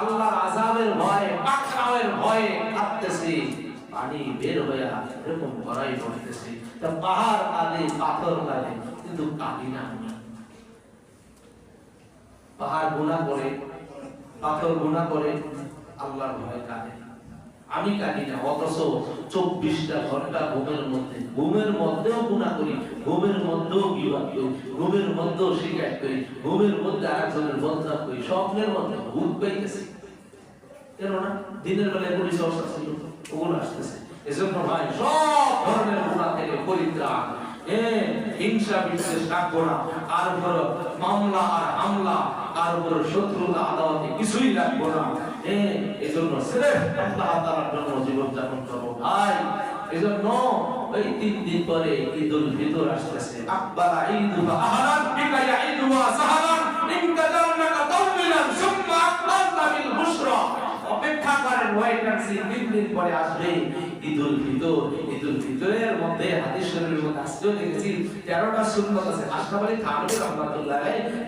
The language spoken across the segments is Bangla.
আল্লাহর আযাবের ভয়ে, পাকড়াওয়ের ভয়ে কাঁদতেছি পানি বের হয়ে এরকম গড়াই পড়তেছি তা পাহাড় কাঁদে, পাথর কাঁদে, কিন্তু কাঁদি না পাহাড় গুণা করে, পাথর গুণা করে, আল্লাহর ভয় কাঁদে। আমি কাঁদি না, অথচ চব্বিশটা ঘণ্টা ঘুমের মধ্যে, ঘুমের মধ্যেও গুণা করি, ঘুমের মধ্যেও বিবাদ করি, ঘুমের মধ্যেও শিকায়ত করি, ঘুমের মধ্যে আরেকজনের বদনাম করি, স্বপ্নের মধ্যে ভূত পাইতেছি। কেন না? দিনের বেলায় পুলিশ অবস্থা ছিল, ওগুলো আসতেছে। এজন্য ভাই, সব ধরনের গুণা থেকে পরিত্রাণ। হিংসা রাখব না। কার উপর মামলা আর হামলা উপর শত্রুতা, আদালতে কিছুই রাখব না। হ্যাঁ এজন্য সিরেফ আল্লাহ তাআলার জন্য জীবন যাপন করব ভাই। এজন্য ওই তিন দিন পরে ঈদুল ফিতর আসতেছে। আকবার ঈদু আহলান বিকা ইয়াঈদু ওয়া সাহালান ইনকা জান্নাকা সুম্মা আকবারনা বিল বুশরা। অপেক্ষা করেন ওয়েট এন্ড সি তিন দিন পরে আসবে। ঈদুল ফিতর, ঈদুল ফিতরের মধ্যে হাদিস শরীফের মধ্যে আজকেও দেখেছি 13টা সুন্নাত আছে। আশরাফ থানভী রাহমাতুল্লাহ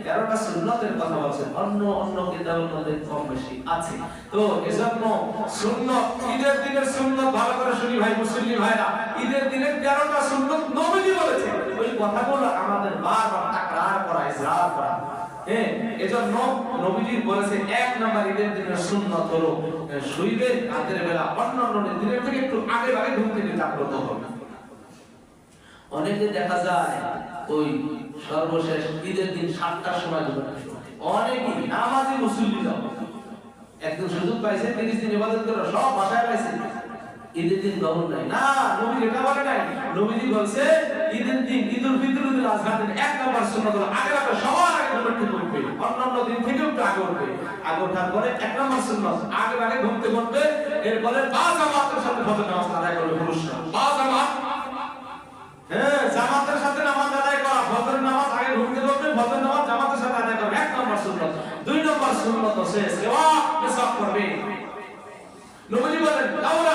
13টা সুন্নাতের কথা বলছেন অন্য অন্য কিতাবের মধ্যে কম বেশি আছে। তো এজন্য সুন্নাত, ঈদের দিনের সুন্নাত ভালো করে শুনি ভাই মুসলিম ভাইরা। ঈদের দিনের 13টা সুন্নাত নবীজি বলেছে ওই কথাগুলো আমাদের বারবার হ্যাঁ এজন্য বলেছে, এক নাম্বার ঈদের হলো শুইবে রাতের বেলা অন্যান্য দিনের থেকে একটু আগে আগে ঘুম থেকে জাগ্রত হবে অনেকে দেখা যায়, ওই সর্বশেষ ঈদের দিন সাতটার সময়। অনেকেই নামাজি মুসল্লি যাবে একদিন সুযোগ পাইছে, তিরিশ দিন ইবাদত করে, সব বাসায় পাইছে। ঈদের দিন দমন নাই। না, নবী এটা বলে নাই। নবীজি বলছে, ঈদের দিন, ঈদুল ফিতর, ঈদুল আজহার দিন এক নম্বর সুন্নাত হলো আগে রাখবে সবার আগে ঘুম থেকে অন্যান্য দিন থেকে একটু আগে উঠবে। আগে ওঠার পরে এক নম্বর সুন্নাত, আগে আগে ঘুম থেকে এরপরে বা জামাতের সাথে ফজর নামাজ আদায় করবে পুরুষরা বা জামাত হ্যাঁ জামাতের সাথে নামাজ আদায় করা ফজর নামাজ আগে ঘুম থেকে উঠবে ফজর নামাজ জামাতের সাথে আদায় করবে এক নম্বর সুন্নাত। দুই নম্বর সুন্নাত হচ্ছে সেবা পেশাব করবে। নবী বলেন, লাউলা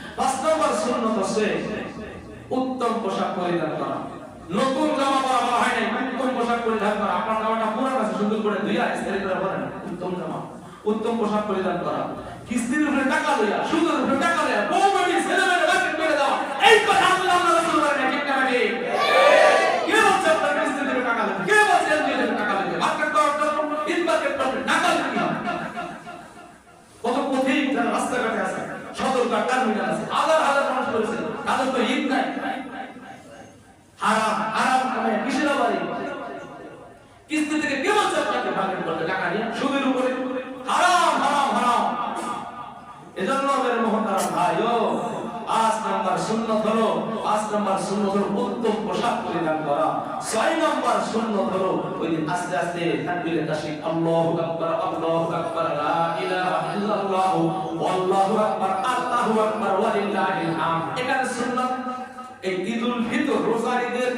পাঁচ নম্বর সুন্নত হচ্ছে উত্তম পোশাক পরিধান করা। নতুন জামা পরা হয় নাই, উত্তম পোশাক পরিধান করা। আপনার জামাটা পুরান আছে, সুন্দর করে ধুইয়া ইস্তারি করে পরেন উত্তম জামা। উত্তম পোশাক পরিধান করা। কিস্তির উপরে টাকা লইয়া সুদের উপরে টাকা লইয়া বউ বেটি ছেলে মেয়ে বাকি করে দেওয়া এই কথা আল্লাহ আল্লাহ রাসূল বলেন ঠিক না নাকি কে বলছে আপনার কিস্তির উপরে টাকা লইয়া কে বলছে এনজিওর উপরে টাকা লইয়া মার্কেট করার জন্য ইনভার্কেট করবেন টাকা লইয়া কত পথিক যারা রাস্তাঘাটে আছে সদরঘাট টার্মিনাল আছে হাজার হাজার মানুষ রয়েছে তাদের তো ঈদ নাই হারাম হারাম কামে কিসের বাড়ি কিস্তি থেকে কে বলছে আপনাকে ভাগের করতে টাকা নিয়ে সুদের উপরে। হারাম হারাম হারাম। এজন্য আমাদের মহতারাম ভাই ও পাঁচ নাম্বার সুন্নত হলো, পাঁচ নাম্বার সুন্নত হলো উত্তম পোশাক পরিধান করা। ছয় নাম্বার সুন্নত হলো ওই দিন আস্তে আস্তে তাকবীরে তাশরিক, আল্লাহু আকবার আল্লাহু আকবার, লা ইলাহা ইল্লাল্লাহ, আল্লাহু আকবার আল্লাহু আকবার ওয়া হামদ। এখানে সুন্নত এই ঈদুল ফিতর রোজার ঈদের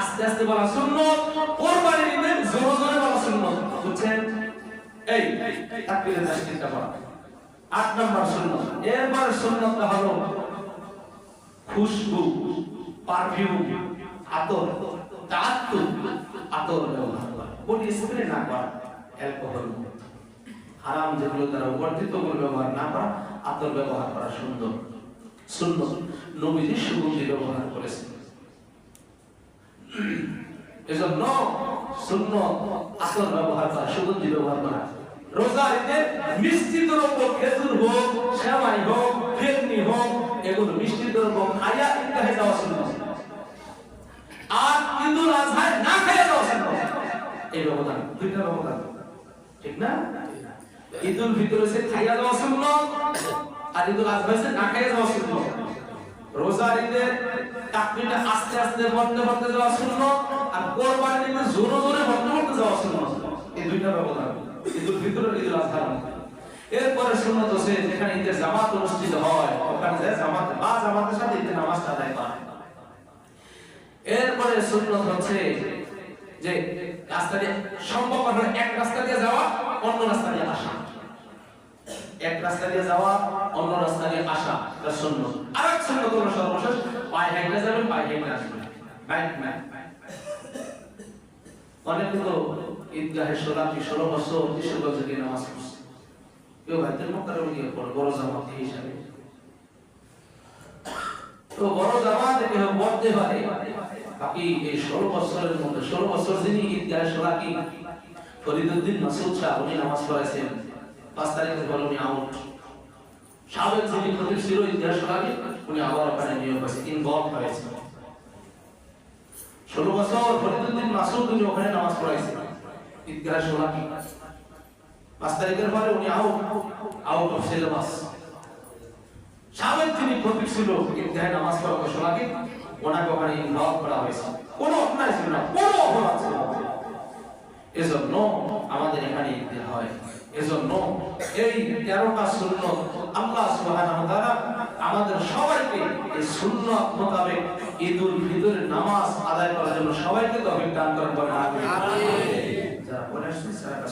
আস্তে আস্তে বলা সুন্নত, কোরবানির জোরে জোরে বলা সুন্নত। বুঝছেন? এই তাকবীরে তাশরিকটা বলা আট নম্বর সুন্নত। এরপরে সুন্নতটা হলো খুশবু পারফিউম আতর। তাত্তু আতর ব্যবহার করা। স্প্রে না করা অ্যালকোহল হারাম যেগুলো তারা বর্ধিত করে ব্যবহার না করা, আতর ব্যবহার করা সুন্দর। সুন্নত নবীজি সুগন্ধি ব্যবহার করেছেন। এজন্য সুন্নত আতর ব্যবহার করা, সুগন্ধি ব্যবহার করা। আর ঈদুল আজহায় না খাইয়া যাওয়া সুন্নত এই ব্যবধান, দুইটা ব্যবধান, ঠিক না? ঈদুল ফিতর খাইয়া যাওয়া সুন্নত আর আজহা সে না খাইয়া যাওয়া সুন্নত রোজার ঈদে তাকবীরটা আস্তে আস্তে বন্ধ বন্ধ যাওয়া আর কোরবানির জোরে জোরে বন্ধ বন্ধ যাওয়া এই দুইটা ব্যবধান ঈদুল মধ্যে এরপরে সুন্নত হচ্ছে যেখানে ঈদের জামাত অনুষ্ঠিত হয়, ওখানে যায় জামাত, বা জামাতের সাথে ঈদের নামাজটা আদায় করা। এরপরে সুন্নত হচ্ছে যে রাস্তা দিয়ে সম্ভব এক রাস্তা দিয়ে যাওয়া, অন্য রাস্তা দিয়ে আসা। এক রাস্তা দিয়ে যাওয়া, অন্য রাস্তা দিয়ে আসা, এটা সুন্নত আর এক সুন্নত হলো সর্বশেষ, পায়ে হেঁটে যাবেন, পায়ে হেঁটে আসবেন। বাইক না অনেক তো ঈদগাহে কি ষোলো বছর কিশোরগঞ্জে গিয়ে নামাজ পড়ছে। কেউ ভাইদের মক্কারে গিয়ে পড়ে, বড় জামাত হিসাবে। তো বড় জামাত কেউ পড়তে পারে, বাকি এই ষোলো বছরের মধ্যে, ষোলো বছর যিনি ঈদগাহে কি ফরিদুদ্দিন মাসুদ শাহ, উনি নামাজ পড়াইছেন। পাঁচ তারিখের পর উনি আউট সাবেক যিনি খতিব ছিল ইতিহাস লাগে উনি আবার ওখানে নিয়োগ হয়েছে ইনভলভ হয়েছে। ষোলো বছর ফরিদুদ্দিন মাসুদ উনি ওখানে নামাজ পড়াইছেন ইতিহাস লাগে পাঁচ তারিখের পরে উনি আউট আউট অফ সিলেবাস সাবেক যিনি খতিব ছিল ইতিহাস নামাজ পড়াতে শোনাকে ওনাকে ওখানে ইনভলভ করা হয়েছে। কোনো অন্যায় ছিল না, কোনো অপরাধ ছিল এজন্য আমাদের এখানে ঈদ হয়। এজন্য এই তেরোটা শূন্য আল্লাহ সুবহানাহু তাআলা আমাদের সবাইকে এই শূন্য মোতাবেক ঈদ উল ফিতরের নামাজ আদায় করার জন্য সবাইকে তৌফিক দান করেন বলেন আমিন। যারা পড়ে আসছে তারা